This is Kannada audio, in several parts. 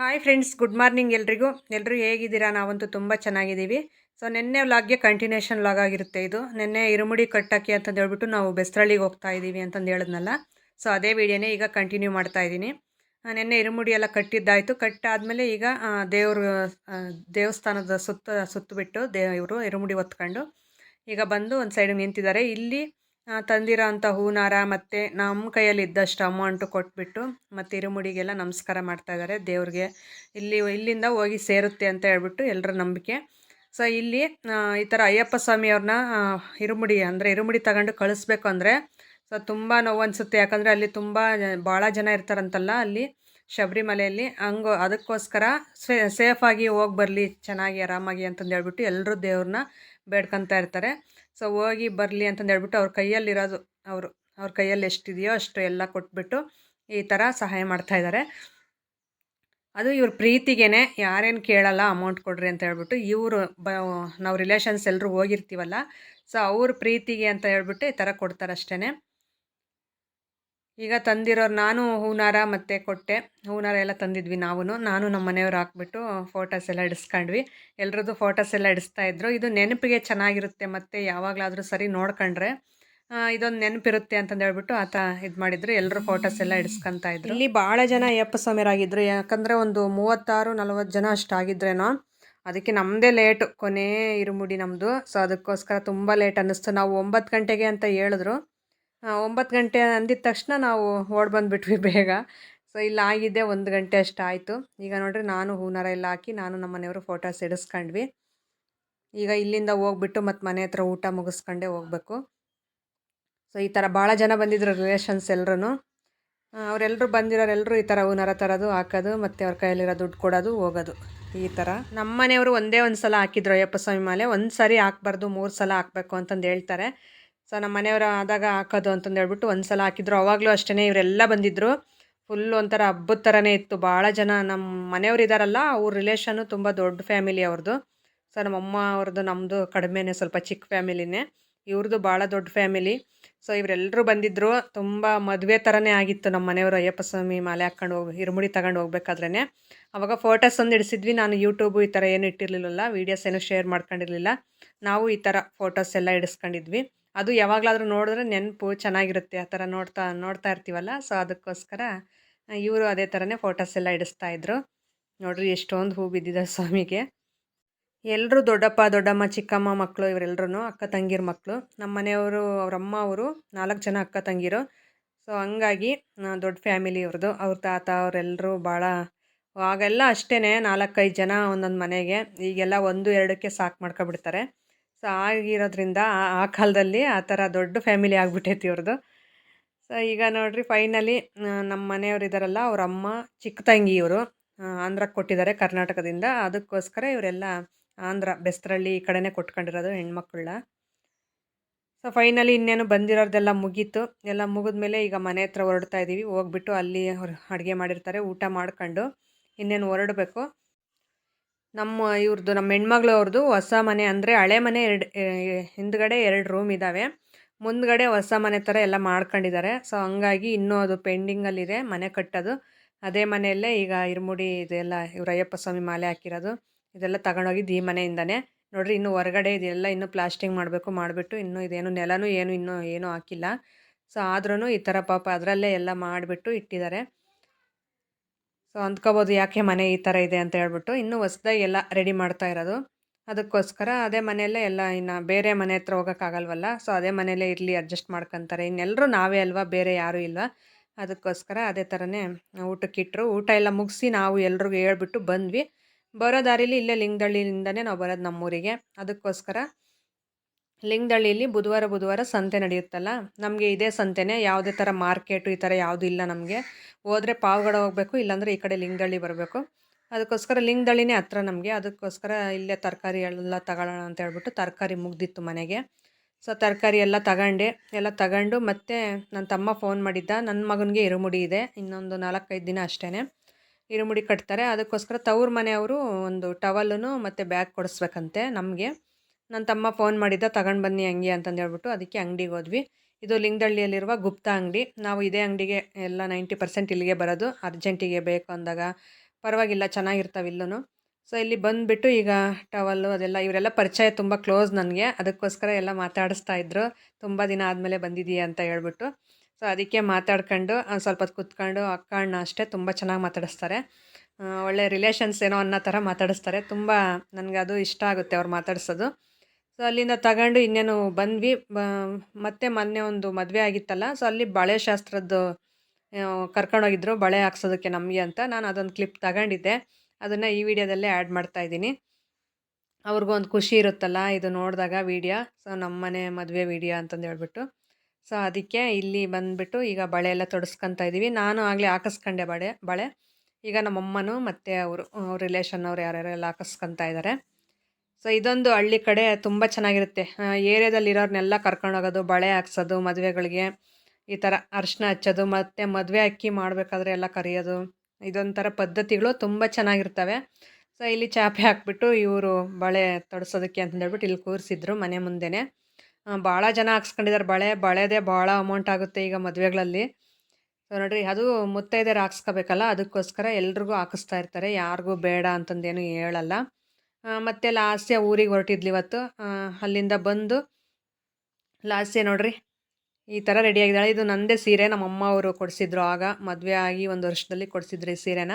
ಹಾಯ್ ಫ್ರೆಂಡ್ಸ್ ಗುಡ್ ಮಾರ್ನಿಂಗ್ ಎಲ್ರಿಗೂ. ಎಲ್ಲರೂ ಹೇಗಿದ್ದೀರಾ? ನಾವಂತೂ ತುಂಬ ಚೆನ್ನಾಗಿದ್ದೀವಿ. ಸೊ ನಿನ್ನೆ ವ್ಲಾಗ್ಗೆ ಕಂಟಿನ್ಯೂಷನ್ ವ್ಲಾಗ್ ಆಗಿರುತ್ತೆ ಇದು. ನಿನ್ನೆ ಇರುಮುಡಿ ಕಟ್ಟಕ್ಕೆ ಅಂತಂದು ಹೇಳ್ಬಿಟ್ಟು ನಾವು ಬೆಸ್ರಳ್ಳಿಗೆ ಹೋಗ್ತಾ ಇದ್ದೀವಿ ಅಂತಂದು ಹೇಳಿದ್ನಲ್ಲ. ಸೊ ಅದೇ ವಿಡಿಯೋನೇ ಈಗ ಕಂಟಿನ್ಯೂ ಮಾಡ್ತಾ ಇದ್ದೀನಿ ನಿನ್ನೆ ಇರುಮುಡಿ ಎಲ್ಲ ಕಟ್ಟಿದ್ದಾಯಿತು. ಕಟ್ಟಾದಮೇಲೆ ಈಗ ದೇವರು ದೇವಸ್ಥಾನದ ಸುತ್ತ, ಸುತ್ತಬಿಟ್ಟು ದೇವರು ಇರುಮುಡಿ ಹೊತ್ಕೊಂಡು ಈಗ ಬಂದು ಒಂದು ಸೈಡ್ ನಿಂತಿದ್ದಾರೆ. ಇಲ್ಲಿ ತಂದಿರೋ ಅಂಥ ಹೂನಾರ ಮತ್ತು ನಮ್ಮ ಕೈಯಲ್ಲಿ ಇದ್ದಷ್ಟು ಅಮೌಂಟು ಕೊಟ್ಬಿಟ್ಟು ಮತ್ತು ಇರುಮುಡಿಗೆಲ್ಲ ನಮಸ್ಕಾರ ಮಾಡ್ತಾ ಇದ್ದಾರೆ. ದೇವ್ರಿಗೆ ಇಲ್ಲಿ, ಇಲ್ಲಿಂದ ಹೋಗಿ ಸೇರುತ್ತೆ ಅಂತ ಹೇಳ್ಬಿಟ್ಟು ಎಲ್ಲರ ನಂಬಿಕೆ. ಸೊ ಇಲ್ಲಿ ಈ ಥರ ಅಯ್ಯಪ್ಪ ಸ್ವಾಮಿಯವ್ರನ್ನ ಇರುಮುಡಿ ಅಂದರೆ ಇರುಮುಡಿ ತಗೊಂಡು ಕಳಿಸ್ಬೇಕು ಅಂದರೆ, ಸೊ, ತುಂಬ ನೋವು ಅನಿಸುತ್ತೆ ಯಾಕಂದರೆ ಅಲ್ಲಿ ತುಂಬ ಭಾಳ ಜನ ಇರ್ತಾರಂತಲ್ಲ ಅಲ್ಲಿ ಶಬರಿಮಲೆಯಲ್ಲಿ. ಹಂಗೋ, ಅದಕ್ಕೋಸ್ಕರ ಸೇ, ಸೇಫಾಗಿ ಹೋಗಿ ಬರಲಿ, ಚೆನ್ನಾಗಿ ಆರಾಮಾಗಿ ಅಂತಂದು ಹೇಳ್ಬಿಟ್ಟು ಎಲ್ಲರೂ ದೇವ್ರನ್ನ ಬೇಡ್ಕೊತಾ ಇರ್ತಾರೆ. ಸೊ ಹೋಗಿ ಬರಲಿ ಅಂತಂದು ಹೇಳ್ಬಿಟ್ಟು ಅವ್ರ ಕೈಯಲ್ಲಿರೋದು ಅವರು, ಅವ್ರ ಕೈಯಲ್ಲಿ ಎಷ್ಟಿದೆಯೋ ಅಷ್ಟು ಎಲ್ಲ ಕೊಟ್ಬಿಟ್ಟು ಈ ಥರ ಸಹಾಯ ಮಾಡ್ತಾ ಇದ್ದಾರೆ ಅದು ಇವ್ರ ಪ್ರೀತಿಗೇನೆ ಯಾರೇನು ಕೇಳಲ್ಲ ಅಮೌಂಟ್ ಕೊಡ್ರಿ ಅಂತ ಹೇಳ್ಬಿಟ್ಟು ಇವರು ಬ, ನಾವು ರಿಲೇಷನ್ಸ್ ಎಲ್ಲರೂ ಹೋಗಿರ್ತೀವಲ್ಲ, ಸೊ ಅವ್ರ ಪ್ರೀತಿಗೆ ಅಂತ ಹೇಳ್ಬಿಟ್ಟು ಈ ಥರ ಕೊಡ್ತಾರೆ ಅಷ್ಟೇ ಈಗ ತಂದಿರೋರು ನಾನು, ಹೂನಾರ ಮತ್ತು ಕೊಟ್ಟೆ. ಹೂನಾರ ಎಲ್ಲ ತಂದಿದ್ವಿ ನಾವು ನಾನು ನಮ್ಮ ಮನೆಯವ್ರು ಹಾಕ್ಬಿಟ್ಟು ಫೋಟೋಸ್ ಎಲ್ಲ ಇಡಿಸ್ಕೊಂಡ್ವಿ. ಎಲ್ರದ್ದು ಫೋಟೋಸ್ ಎಲ್ಲ ಹಿಡಿಸ್ತಾ ಇದ್ರು. ಇದು ನೆನಪಿಗೆ ಚೆನ್ನಾಗಿರುತ್ತೆ ಮತ್ತು ಯಾವಾಗಲಾದರೂ ಸರಿ ನೋಡ್ಕೊಂಡ್ರೆ ಇದೊಂದು ನೆನಪಿರುತ್ತೆ ಅಂತಂದು ಹೇಳ್ಬಿಟ್ಟು ಆತ ಇದು ಮಾಡಿದ್ರು. ಎಲ್ಲರೂ ಫೋಟೋಸ್ ಎಲ್ಲ ಹಿಡಿಸ್ಕೊತಾ ಇದ್ರು. ಇಲ್ಲಿ ಭಾಳ ಜನ ಅಯ್ಯಪ್ಪ ಸ್ವಾಮಿಯರಾಗಿದ್ದರು ಯಾಕಂದರೆ ಒಂದು ಮೂವತ್ತಾರು, ನಲವತ್ತು ಜನ ಅಷ್ಟಾಗಿದ್ರೇನೋ ಅದಕ್ಕೆ ನಮ್ಮದೇ ಲೇಟು ಕೊನೆ ಇರುಮುಡಿ ನಮ್ಮದು ಸೊ ಅದಕ್ಕೋಸ್ಕರ ತುಂಬ ಲೇಟ್ ಅನ್ನಿಸ್ತು. ನಾವು ಒಂಬತ್ತು ಗಂಟೆಗೆ ಅಂತ ಹೇಳಿದ್ರು. ಒಂಬತ್ತು ಗಂಟೆ ಅಂದಿದ ತಕ್ಷಣ ನಾವು ಓಡ್ ಬಂದುಬಿಟ್ವಿ ಬೇಗ. ಸೊ ಇಲ್ಲಿ ಆಗಿದ್ದೆ ಒಂದು ಗಂಟೆ ಅಷ್ಟು ಆಯಿತು. ಈಗ ನೋಡಿರಿ, ನಾನು ಹೂನಾರ ಎಲ್ಲ ಹಾಕಿ ನಾನು ನಮ್ಮ ಮನೆಯವರು ಫೋಟೋಸ್ ಇಡಿಸ್ಕೊಂಡ್ವಿ. ಈಗ ಇಲ್ಲಿಂದ ಹೋಗ್ಬಿಟ್ಟು ಮತ್ತು ಮನೆ ಹತ್ರ ಊಟ ಮುಗಿಸ್ಕೊಂಡೇ ಹೋಗ್ಬೇಕು. ಸೊ ಈ ಥರ ಭಾಳ ಜನ ಬಂದಿದ್ರು ರಿಲೇಷನ್ಸ್ ಎಲ್ಲರೂ ಅವರೆಲ್ಲರೂ ಬಂದಿರೋರೆಲ್ಲರೂ ಈ ಥರ ಹೂನಾರ ತರೋದು ಹಾಕೋದು, ಮತ್ತು ಅವ್ರ ಕೈಯಲ್ಲಿರೋ ದುಡ್ಡು ಕೊಡೋದು, ಹೋಗೋದು. ಈ ಥರ ನಮ್ಮ ಮನೆಯವರು ಒಂದೇ ಒಂದು ಸಲ ಹಾಕಿದ್ರು ಅಯ್ಯಪ್ಪ ಸ್ವಾಮಿ ಮಾಲೆ. ಒಂದು ಸರಿ ಹಾಕ್ಬಾರ್ದು ಮೂರು ಸಲ ಹಾಕಬೇಕು ಅಂತಂದು ಹೇಳ್ತಾರೆ. ಸೊ ನಮ್ಮ ಮನೆಯವರು ಆದಾಗ ಹಾಕೋದು ಅಂತಂದು ಹೇಳ್ಬಿಟ್ಟು ಒಂದು ಸಲ ಹಾಕಿದ್ರು. ಅವಾಗಲೂ ಅಷ್ಟೇ ಇವರೆಲ್ಲ ಬಂದಿದ್ದರು ಫುಲ್ ಒಂಥರ ಹಬ್ಬದ ಥರನೇ ಇತ್ತು. ಭಾಳ ಜನ ನಮ್ಮ ಮನೆಯವ್ರು ಇದ್ದಾರಲ್ಲ ಅವ್ರ ರಿಲೇಷನ್ನು ತುಂಬ ದೊಡ್ಡ ಫ್ಯಾಮಿಲಿ ಅವ್ರದ್ದು ಸೊ ನಮ್ಮಮ್ಮ ಅವ್ರದ್ದು ನಮ್ಮದು ಕಡಿಮೆನೇ ಸ್ವಲ್ಪ ಚಿಕ್ಕ ಫ್ಯಾಮಿಲಿನೇ ಇವ್ರದ್ದು ಭಾಳ ದೊಡ್ಡ ಫ್ಯಾಮಿಲಿ ಸೊ ಇವರೆಲ್ಲರೂ ಬಂದಿದ್ದರು ತುಂಬ ಮದುವೆ ಥರನೇ ಆಗಿತ್ತು ನಮ್ಮ ಮನೆಯವರು ಅಯ್ಯಪ್ಪ ಸ್ವಾಮಿ ಮಾಲೆ ಹಾಕ್ಕೊಂಡು ಹೋಗಿ ಇರುಮುಡಿ ತಗೊಂಡು ಹೋಗ್ಬೇಕಾದ್ರೇ ಅವಾಗ ಫೋಟೋಸ್ ಒಂದು ಇಡಿಸಿದ್ವಿ. ನಾನು ಯೂಟ್ಯೂಬು ಈ ಥರ ಏನು ಇಟ್ಟಿರಲಿಲ್ಲ ವೀಡಿಯೋಸ್ ಏನು ಶೇರ್ ಮಾಡ್ಕೊಂಡಿರಲಿಲ್ಲ. ನಾವು ಈ ಥರ ಫೋಟೋಸ್ ಎಲ್ಲ ಇಡಿಸ್ಕೊಂಡಿದ್ವಿ. ಅದು ಯಾವಾಗಲಾದರೂ ನೋಡಿದ್ರೆ ನೆನಪು ಚೆನ್ನಾಗಿರುತ್ತೆ ಆ ಥರ ನೋಡ್ತಾ ನೋಡ್ತಾ ಇರ್ತೀವಲ್ಲ? ಸೊ ಅದಕ್ಕೋಸ್ಕರ ಇವರು ಅದೇ ಥರನೇ ಫೋಟೋಸ್ ಎಲ್ಲ ಇಡಿಸ್ತಾ ಇದ್ರು. ನೋಡ್ರಿ ಎಷ್ಟೊಂದು ಹೂ ಬಿದ್ದಿದೆ ಸ್ವಾಮಿಗೆ. ಎಲ್ಲರೂ ದೊಡ್ಡಪ್ಪ, ದೊಡ್ಡಮ್ಮ, ಚಿಕ್ಕಮ್ಮ ಮಕ್ಕಳು ಇವರೆಲ್ಲರೂ ಅಕ್ಕ ತಂಗಿರ ಮಕ್ಕಳು ನಮ್ಮ ಮನೆಯವರು, ಅವರಮ್ಮ ಅವರು ನಾಲ್ಕು ಜನ ಅಕ್ಕ ತಂಗಿರು. ಸೊ ಹಂಗಾಗಿ ದೊಡ್ಡ ಫ್ಯಾಮಿಲಿ ಅವ್ರದ್ದು ಅವ್ರ ತಾತ ಅವರೆಲ್ಲರೂ ಭಾಳ, ಆಗೆಲ್ಲ ಅಷ್ಟೇ ನಾಲ್ಕೈದು ಜನ ಒಂದೊಂದು ಮನೆಗೆ. ಈಗೆಲ್ಲ ಒಂದು, ಎರಡಕ್ಕೆ ಸಾಕು ಮಾಡ್ಕೊಬಿಡ್ತಾರೆ. ಸೊ, ಆಗಿರೋದ್ರಿಂದ ಆ ಕಾಲದಲ್ಲಿ ಆ ಥರ ದೊಡ್ಡ ಫ್ಯಾಮಿಲಿ ಆಗಿಬಿಟ್ಟೈತಿ ಇವ್ರದ್ದು ಸೊ, ಈಗ ನೋಡಿರಿ ಫೈನಲಿ ನಮ್ಮ ಮನೆಯವ್ರು ಇದ್ದಾರಲ್ಲ ಅವ್ರ ಅಮ್ಮ, ಚಿಕ್ಕ ತಂಗಿ ಇವರು ಆಂಧ್ರಕ್ಕೆ ಕೊಟ್ಟಿದ್ದಾರೆ ಕರ್ನಾಟಕದಿಂದ. ಅದಕ್ಕೋಸ್ಕರ ಇವರೆಲ್ಲ ಆಂಧ್ರ ಬೆಸ್ತರಳ್ಳಿ ಈ ಕಡೆನೇ ಕೊಟ್ಕೊಂಡಿರೋದು ಹೆಣ್ಮಕ್ಳನ್ನ. ಸೊ, ಫೈನಲಿ ಇನ್ನೇನು ಬಂದಿರೋದೆಲ್ಲ ಮುಗೀತು. ಎಲ್ಲ ಮುಗಿದ್ಮೇಲೆ ಈಗ ಮನೆ ಹತ್ರ ಹೊರಡ್ತಾ ಇದ್ದೀವಿ ಹೋಗ್ಬಿಟ್ಟು ಅಲ್ಲಿ ಅಡುಗೆ ಮಾಡಿರ್ತಾರೆ, ಊಟ ಮಾಡ್ಕೊಂಡು. ಇನ್ನೇನು ಹೊರಡಬೇಕು. ನಮ್ಮ ಇವ್ರದ್ದು ನಮ್ಮ ಹೆಣ್ಮಗಳು ಅವ್ರದ್ದು ಹೊಸ ಮನೆ ಅಂದರೆ ಹಳೆ ಮನೆ ಎರಡು ಹಿಂದ್ಗಡೆ ಎರಡು ರೂಮ್ ಇದ್ದಾವೆ ಮುಂದ್ಗಡೆ ಹೊಸ ಮನೆ ಥರ ಎಲ್ಲ ಮಾಡ್ಕೊಂಡಿದ್ದಾರೆ ಸೊ ಹಂಗಾಗಿ ಇನ್ನೂ ಅದು ಪೆಂಡಿಂಗಲ್ಲಿದೆ ಮನೆ ಕಟ್ಟೋದು. ಅದೇ ಮನೆಯಲ್ಲೇ ಈಗ ಇರುಮುಡಿ ಇದೆಲ್ಲ ಇವ್ರ ಅಯ್ಯಪ್ಪ ಸ್ವಾಮಿ ಮಾಲೆ ಹಾಕಿರೋದು. ಇದೆಲ್ಲ ತಗೊಂಡೋಗಿದ್ದು ಈ ಮನೆಯಿಂದನೇ. ನೋಡ್ರಿ, ಇನ್ನು ಹೊರಗಡೆ ಇದೆಲ್ಲ ಇನ್ನೂ ಪ್ಲಾಸ್ಟಿಂಗ್ ಮಾಡಬೇಕು, ಮಾಡಿಬಿಟ್ಟು ಇನ್ನೂ ಇದೇನು ನೆಲನೂ ಏನು, ಇನ್ನೂ ಏನೂ ಹಾಕಿಲ್ಲ. ಸೊ ಆದ್ರೂ ಈ ಥರ ಪಾಪ ಅದರಲ್ಲೇ ಎಲ್ಲ ಮಾಡಿಬಿಟ್ಟು ಇಟ್ಟಿದ್ದಾರೆ. ಸೊ ಅಂದ್ಕೋಬೋದು ಯಾಕೆ ಮನೆ ಈ ಥರ ಇದೆ ಅಂತ ಹೇಳ್ಬಿಟ್ಟು ಇನ್ನೂ ಹೊಸ್ದಾಗಿ ಎಲ್ಲ ರೆಡಿ ಮಾಡ್ತಾ ಇರೋದು. ಅದಕ್ಕೋಸ್ಕರ ಅದೇ ಮನೆಯಲ್ಲೇ ಎಲ್ಲ ಇನ್ನು ಬೇರೆ ಮನೆ ಹತ್ರ ಹೋಗೋಕ್ಕಾಗಲ್ವಲ್ಲ? ಸೊ ಅದೇ ಮನೆಯಲ್ಲೇ ಇರಲಿ, ಅಡ್ಜಸ್ಟ್ ಮಾಡ್ಕೊತಾರೆ. ಇನ್ನೆಲ್ಲರೂ ನಾವೇ ಅಲ್ವಾ? ಬೇರೆ ಯಾರೂ ಇಲ್ಲ ಅದಕ್ಕೋಸ್ಕರ ಅದೇ ಥರನೇ ಊಟಕ್ಕಿಟ್ಟರು ಊಟ ಎಲ್ಲ ಮುಗಿಸಿ ನಾವು ಎಲ್ರಿಗೂ ಹೇಳ್ಬಿಟ್ಟು ಬಂದ್ವಿ. ಬರೋ ದಾರಿಲಿ ಇಲ್ಲೇ ಲಿಂಗದಳ್ಳಿಯಿಂದನೇ ನಾವು ಬರೋದು ನಮ್ಮೂರಿಗೆ. ಅದಕ್ಕೋಸ್ಕರ ಲಿಂಗದಳ್ಳಿಲಿ ಬುಧವಾರ ಬುಧವಾರ ಸಂತೆ ನಡೆಯುತ್ತಲ್ಲ? ನಮಗೆ ಇದೇ ಸಂತೆನೇ, ಯಾವುದೇ ಥರ ಮಾರ್ಕೆಟು ಈ ಥರ ಯಾವುದೂ ಇಲ್ಲ ನಮಗೆ. ಹೋದರೆ ಪಾವಗಡ ಹೋಗಬೇಕು, ಇಲ್ಲಾಂದರೆ ಈ ಕಡೆ ಲಿಂಗದಳ್ಳಿ ಬರಬೇಕು. ಅದಕ್ಕೋಸ್ಕರ ಲಿಂಗದಳ್ಳಿನೇ ಹತ್ರ ನಮಗೆ. ಅದಕ್ಕೋಸ್ಕರ ಇಲ್ಲೇ ತರಕಾರಿ ಎಲ್ಲ ತಗೊಳ್ಳೋಣ ಅಂತ ಹೇಳ್ಬಿಟ್ಟು ತರಕಾರಿ ಮುಗ್ದಿತ್ತು ಮನೆಗೆ. ಸೊ, ತರಕಾರಿ ಎಲ್ಲ ತಗೊಂಡೆ. ಎಲ್ಲ ತಗೊಂಡು ಮತ್ತೆ ನನ್ನ ತಮ್ಮ ಫೋನ್ ಮಾಡಿದ್ದ. ನನ್ನ ಮಗನಿಗೆ ಇರುಮುಡಿ ಇದೆ. ಇನ್ನೊಂದು ನಾಲ್ಕೈದು ದಿನ ಅಷ್ಟೇ ಇರುಮುಡಿ ಕಟ್ತಾರೆ. ಅದಕ್ಕೋಸ್ಕರ ತವ್ರ ಮನೆಯವರು ಒಂದು ಟವಲನ್ನು ಮತ್ತು ಬ್ಯಾಗ್ ಕೊಡಿಸ್ಬೇಕಂತೆ ನಮಗೆ. ನನ್ನ ತಮ್ಮ ಫೋನ್ ಮಾಡಿದ್ದ, ತಗೊಂಡು ಬನ್ನಿ ಅಂಗಿ ಅಂತಂದು ಹೇಳ್ಬಿಟ್ಟು ಅದಕ್ಕೆ ಅಂಗಡಿಗೆ ಹೋದ್ವಿ. ಇದು ಲಿಂಗದಳ್ಳಿಯಲ್ಲಿರುವ ಗುಪ್ತಾ ಅಂಗಡಿ. ನಾವು ಇದೇ ಅಂಗಡಿಗೆ ಎಲ್ಲ ನೈಂಟಿ ಪರ್ಸೆಂಟ್ ಇಲ್ಲಿಗೆ ಬರೋದು. ಅರ್ಜೆಂಟಿಗೆ ಬೇಕು ಅಂದಾಗ ಪರವಾಗಿಲ್ಲ, ಚೆನ್ನಾಗಿರ್ತಾವೆ ಇಲ್ಲೂ ಸೊ, ಇಲ್ಲಿ ಬಂದುಬಿಟ್ಟು ಈಗ ಟವಲ್ಲು ಅದೆಲ್ಲ ಇವರೆಲ್ಲ ಪರಿಚಯ ತುಂಬ ಕ್ಲೋಸ್ ನನಗೆ. ಅದಕ್ಕೋಸ್ಕರ ಎಲ್ಲ ಮಾತಾಡಿಸ್ತಾ ಇದ್ದರು ತುಂಬ ದಿನ ಆದಮೇಲೆ ಬಂದಿದ್ದೀಯ ಅಂತ ಹೇಳ್ಬಿಟ್ಟು. ಸೊ, ಅದಕ್ಕೆ ಮಾತಾಡ್ಕೊಂಡು ಸ್ವಲ್ಪ ಹೊತ್ತು ಕುತ್ಕೊಂಡು ಅಕ್ಕ, ಅಣ್ಣ ಅಷ್ಟೇ ತುಂಬ ಚೆನ್ನಾಗಿ ಮಾತಾಡಿಸ್ತಾರೆ. ಒಳ್ಳೆ ರಿಲೇಷನ್ಸ್ ಏನೋ ಅನ್ನೋ ಥರ ಮಾತಾಡಿಸ್ತಾರೆ. ತುಂಬ ನನಗೆ ಅದು ಇಷ್ಟ ಆಗುತ್ತೆ ಅವ್ರು ಮಾತಾಡ್ಸೋದು. ಸೊ ಅಲ್ಲಿಂದ ತಗೊಂಡು ಇನ್ನೇನು ಬಂದ್ವಿ. ಮತ್ತೆ ಮೊನ್ನೆ ಒಂದು ಮದುವೆ ಆಗಿತ್ತಲ್ಲ ಸೊ ಅಲ್ಲಿ ಬಳೆ ಶಾಸ್ತ್ರದ್ದು ಕರ್ಕೊಂಡೋಗಿದ್ರು ಬಳೆ ಹಾಕ್ಸೋದಕ್ಕೆ ನಮಗೆ ಅಂತ ನಾನು ಅದೊಂದು ಕ್ಲಿಪ್ ತಗೊಂಡಿದ್ದೆ. ಅದನ್ನು ಈ ವಿಡಿಯೋದಲ್ಲೇ ಆ್ಯಡ್ ಮಾಡ್ತಾ ಇದ್ದೀನಿ. ಅವ್ರಿಗೂ ಒಂದು ಖುಷಿ ಇರುತ್ತಲ್ಲ ಇದು ನೋಡಿದಾಗ ವೀಡಿಯೋ. ಸೊ ನಮ್ಮನೆ ಮದುವೆ ವಿಡಿಯೋ ಅಂತಂದು ಹೇಳ್ಬಿಟ್ಟು. ಸೊ ಅದಕ್ಕೆ ಇಲ್ಲಿ ಬಂದುಬಿಟ್ಟು ಈಗ ಬಳೆ ಎಲ್ಲ ತೊಡಸ್ಕೊತಾ ಇದ್ದೀವಿ ನಾನು ಆಗಲೇ ಹಾಕಿಸ್ಕೊಂಡೆ ಬಳೆ ಬಳೆ. ಈಗ ನಮ್ಮಮ್ಮನೂ ಮತ್ತು ಅವರು, ಅವ್ರ ರಿಲೇಷನ್ ಅವ್ರು ಯಾರ್ಯಾರೆಲ್ಲ ಹಾಕಿಸ್ಕೊತಾ ಇದ್ದಾರೆ ಸೊ ಇದೊಂದು ಹಳ್ಳಿ ಕಡೆ ತುಂಬ ಚೆನ್ನಾಗಿರುತ್ತೆ. ಏರಿಯಾದಲ್ಲಿ ಇರೋರ್ನೆಲ್ಲ ಕರ್ಕೊಂಡೋಗೋದು, ಬಳೆ ಹಾಕ್ಸೋದು, ಮದುವೆಗಳಿಗೆ ಈ ಥರ ಅರಿಶಿನ ಹಚ್ಚೋದು, ಮತ್ತು ಮದುವೆ ಅಕ್ಕಿ ಮಾಡಬೇಕಾದ್ರೆ ಎಲ್ಲ ಕರೆಯೋದು. ಇದೊಂಥರ ಪದ್ಧತಿಗಳು ತುಂಬ ಚೆನ್ನಾಗಿರ್ತವೆ. ಸೊ ಇಲ್ಲಿ ಚಾಪೆ ಹಾಕ್ಬಿಟ್ಟು ಇವರು ಬಳೆ ತೊಡಸೋದಕ್ಕೆ ಅಂತ ಹೇಳ್ಬಿಟ್ಟು ಇಲ್ಲಿ ಕೂರಿಸಿದ್ರು ಮನೆ ಮುಂದೆನೇ. ಭಾಳ ಜನ ಹಾಕ್ಸ್ಕೊಂಡಿದ್ದಾರೆ ಬಳೆ. ಬಳೆದೇ ಭಾಳ ಅಮೌಂಟ್ ಆಗುತ್ತೆ ಈಗ ಮದುವೆಗಳಲ್ಲಿ. ಸೊ ನೋಡಿರಿ, ಅದು ಮುತ್ತೈದೆಯರು ಹಾಕ್ಸ್ಕೋಬೇಕಲ್ಲ, ಅದಕ್ಕೋಸ್ಕರ ಎಲ್ರಿಗೂ ಹಾಕಿಸ್ತಾ ಇರ್ತಾರೆ. ಯಾರಿಗೂ ಬೇಡ ಅಂತಂದೇನು ಹೇಳಲ್ಲ. ಮತ್ತೆ ಲಾಸ್ಯ ಊರಿಗೆ ಹೊರಟಿದ್ಲು ಇವತ್ತು. ಅಲ್ಲಿಂದ ಬಂದು ಲಾಸ್ಯ ನೋಡ್ರಿ, ಈ ಥರ ರೆಡಿಯಾಗಿದ್ದಾಳೆ ಇದು ನಂದೇ ಸೀರೆ, ನಮ್ಮಮ್ಮ ಅವರು ಕೊಡಿಸಿದ್ರು ಆಗ. ಮದುವೆ ಆಗಿ ಒಂದು ವರ್ಷದಲ್ಲಿ ಕೊಡಿಸಿದ್ರು ಈ ಸೀರೆನ.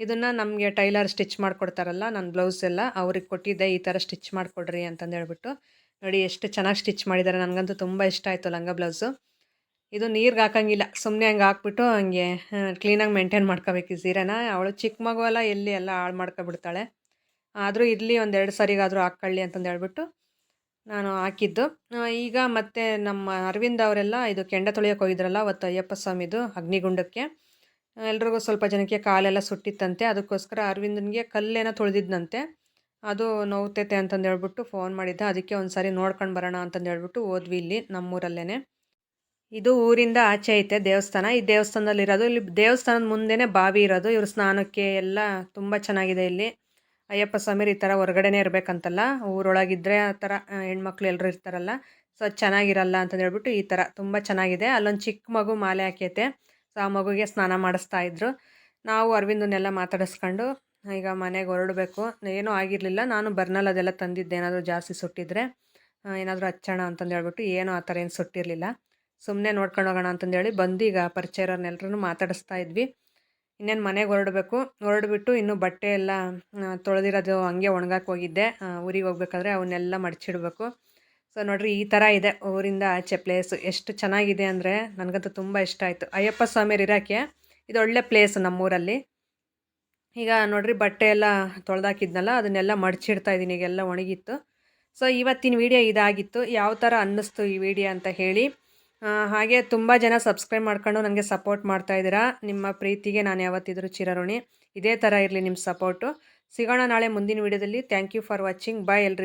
ಇದನ್ನು ನಮಗೆ ಟೈಲರ್ ಸ್ಟಿಚ್ ಮಾಡಿಕೊಡ್ತಾರಲ್ಲ ನನ್ನ ಬ್ಲೌಸ್ ಎಲ್ಲ, ಅವ್ರಿಗೆ ಕೊಟ್ಟಿದ್ದೆ, ಈ ಥರ ಸ್ಟಿಚ್ ಮಾಡಿಕೊಡ್ರಿ ಅಂತಂದು ಹೇಳ್ಬಿಟ್ಟು. ನೋಡಿ ಎಷ್ಟು ಚೆನ್ನಾಗಿ ಸ್ಟಿಚ್ ಮಾಡಿದ್ದಾರೆ ನನಗಂತೂ ತುಂಬ ಇಷ್ಟ ಆಯಿತು ಲಂಗ ಬ್ಲೌಸು. ಇದು ನೀರಿಗೆ ಹಾಕಂಗಿಲ್ಲ ಸುಮ್ಮನೆ ಹಂಗೆ ಹಾಕ್ಬಿಟ್ಟು ಹಂಗೆ ಕ್ಲೀನಾಗಿ ಮೇಂಟೈನ್ ಮಾಡ್ಕೋಬೇಕು ಈ ಸೀರೆನ. ಅವಳು ಚಿಕ್ಕ ಮಗುವೆಲ್ಲ ಎಲ್ಲಿ ಎಲ್ಲ ಹಾಳು ಮಾಡ್ಕೊಬಿಡ್ತಾಳೆ. ಆದರೂ ಇರಲಿ ಒಂದೆರಡು ಸರಿಗಾದರೂ ಹಾಕ್ಕೊಳ್ಳಿ ಅಂತಂದು ಹೇಳ್ಬಿಟ್ಟು ನಾನು ಹಾಕಿದ್ದು. ಈಗ ಮತ್ತೆ ನಮ್ಮ ಅರವಿಂದ್ ಅವರೆಲ್ಲ ಇದು ಕೆಂಡ ತೊಳೆಯೋಕೆ ಹೋಗಿದ್ರಲ್ಲ ಅವತ್ತು ಅಯ್ಯಪ್ಪ ಸ್ವಾಮಿದು ಅಗ್ನಿಗುಂಡಕ್ಕೆ. ಎಲ್ರಿಗೂ ಸ್ವಲ್ಪ ಜನಕ್ಕೆ ಕಾಲೆಲ್ಲ ಸುಟ್ಟಿತ್ತಂತೆ. ಅದಕ್ಕೋಸ್ಕರ ಅರವಿಂದನಿಗೆ ಕಲ್ಲೇನೋ ತೊಳೆದಿದ್ದಂತೆ ಅದು ನೋವ್ತೈತೆ ಅಂತಂದು ಹೇಳ್ಬಿಟ್ಟು ಫೋನ್ ಮಾಡಿದ್ದೆ. ಅದಕ್ಕೆ ಒಂದು ಸಾರಿ ನೋಡ್ಕೊಂಡು ಬರೋಣ ಅಂತಂದು ಹೇಳ್ಬಿಟ್ಟು ಹೋದ್ವಿ ಇಲ್ಲಿ ನಮ್ಮೂರಲ್ಲೇ ಇದು ಊರಿಂದ ಆಚೆ ಐತೆ ದೇವಸ್ಥಾನ. ಈ ದೇವಸ್ಥಾನದಲ್ಲಿರೋದು ಇಲ್ಲಿ ದೇವಸ್ಥಾನದ ಮುಂದೆನೇ ಬಾವಿ ಇರೋದು. ಇವರು ಸ್ನಾನಕ್ಕೆ ಎಲ್ಲ ತುಂಬ ಚೆನ್ನಾಗಿದೆ ಇಲ್ಲಿ. ಅಯ್ಯಪ್ಪ ಸ್ವಾಮಿರು ಈ ಥರ ಹೊರಗಡೆನೇ ಇರಬೇಕಂತಲ್ಲ, ಊರೊಳಗಿದ್ರೆ ಆ ಥರ ಹೆಣ್ಮಕ್ಳು ಎಲ್ಲರೂ ಇರ್ತಾರಲ್ಲ, ಸೊ ಚೆನ್ನಾಗಿರಲ್ಲ ಅಂತಂದು ಹೇಳ್ಬಿಟ್ಟು ಈ ಥರ ತುಂಬ ಚೆನ್ನಾಗಿದೆ. ಅಲ್ಲೊಂದು ಚಿಕ್ಕ ಮಗು ಮಾಲೆ ಹಾಕೈತೆ, ಸೊ ಆ ಮಗುಗೆ ಸ್ನಾನ ಮಾಡಿಸ್ತಾ ಇದ್ರು. ನಾವು ಅರವಿಂದನ್ನೆಲ್ಲ ಮಾತಾಡಿಸ್ಕೊಂಡು, ಈಗ ಮನೆಗೆ ಹೊರಡಬೇಕು. ಏನೂ ಆಗಿರಲಿಲ್ಲ, ನಾನು ಬರ್ನಲ್ ಅದೆಲ್ಲ ತಂದಿದ್ದೆ, ಏನಾದರೂ ಜಾಸ್ತಿ ಸುಟ್ಟಿದ್ರೆ ಏನಾದರೂ ಹಚ್ಚೋಣ ಅಂತಂದು ಹೇಳ್ಬಿಟ್ಟು ಏನೂ ಆ ಥರ ಏನು ಸುಟ್ಟಿರಲಿಲ್ಲ. ಸುಮ್ಮನೆ ನೋಡ್ಕೊಂಡು ಹೋಗೋಣ ಅಂತಂದೇಳಿ ಬಂದು ಈಗ ಪರಿಚಯ ಇರೋರ್ನೆಲ್ರೂ ಮಾತಾಡಿಸ್ತಾ ಇದ್ವಿ. ಇನ್ನೇನು ಮನೆಗೆ ಹೊರಡಬೇಕು. ಹೊರಡ್ಬಿಟ್ಟು ಇನ್ನು ಬಟ್ಟೆ ಎಲ್ಲ ತೊಳೆದಿರೋದು ಹಂಗೆ ಒಣಗಕ್ಕೆ ಹೋಗಿದ್ದೆ. ಊರಿಗೆ ಹೋಗ್ಬೇಕಾದ್ರೆ ಅವನ್ನೆಲ್ಲ ಮಡಚಿಡ್ಬೇಕು. ಸೊ ನೋಡಿರಿ, ಈ ಥರ ಇದೆ ಊರಿಂದ ಆಚೆ ಪ್ಲೇಸು ಎಷ್ಟು ಚೆನ್ನಾಗಿದೆ ಅಂದರೆ ನನಗಂತೂ ತುಂಬ ಇಷ್ಟ ಆಯಿತು. ಅಯ್ಯಪ್ಪ ಸ್ವಾಮಿಯರು ಇರೋಕ್ಕೆ ಇದು ಒಳ್ಳೆ ಪ್ಲೇಸ್ ನಮ್ಮೂರಲ್ಲಿ. ಈಗ ನೋಡಿರಿ, ಬಟ್ಟೆ ಎಲ್ಲ ತೊಳೆದಾಕಿದ್ನಲ್ಲ, ಅದನ್ನೆಲ್ಲ ಮಡಚಿಡ್ತಾ ಇದ್ದೀನಿ. ಈಗೆಲ್ಲ ಒಣಗಿತ್ತು. ಸೊ ಇವತ್ತಿನ ವಿಡಿಯೋ ಇದಾಗಿತ್ತು. ಯಾವ ಥರ ಅನ್ನಿಸ್ತು ಈ ವಿಡಿಯೋ ಅಂತ ಹೇಳಿ. ಹಾಗೆ ತುಂಬ ಜನ ಸಬ್ಸ್ಕ್ರೈಬ್ ಮಾಡ್ಕೊಂಡು ನನಗೆ ಸಪೋರ್ಟ್ ಮಾಡ್ತಾ ಇದ್ದೀರಾ. ನಿಮ್ಮ ಪ್ರೀತಿಗೆ ನಾನು ಯಾವತ್ತಿದ್ರೂ ಚಿರಋಣಿ. ಇದೇ ಥರ ಇರಲಿ ನಿಮ್ಮ ಸಪೋರ್ಟು ಸಿಗೋಣ ನಾಳೆ ಮುಂದಿನ ವಿಡಿಯೋದಲ್ಲಿ thank you for watching bye ಎಲ್ರಿ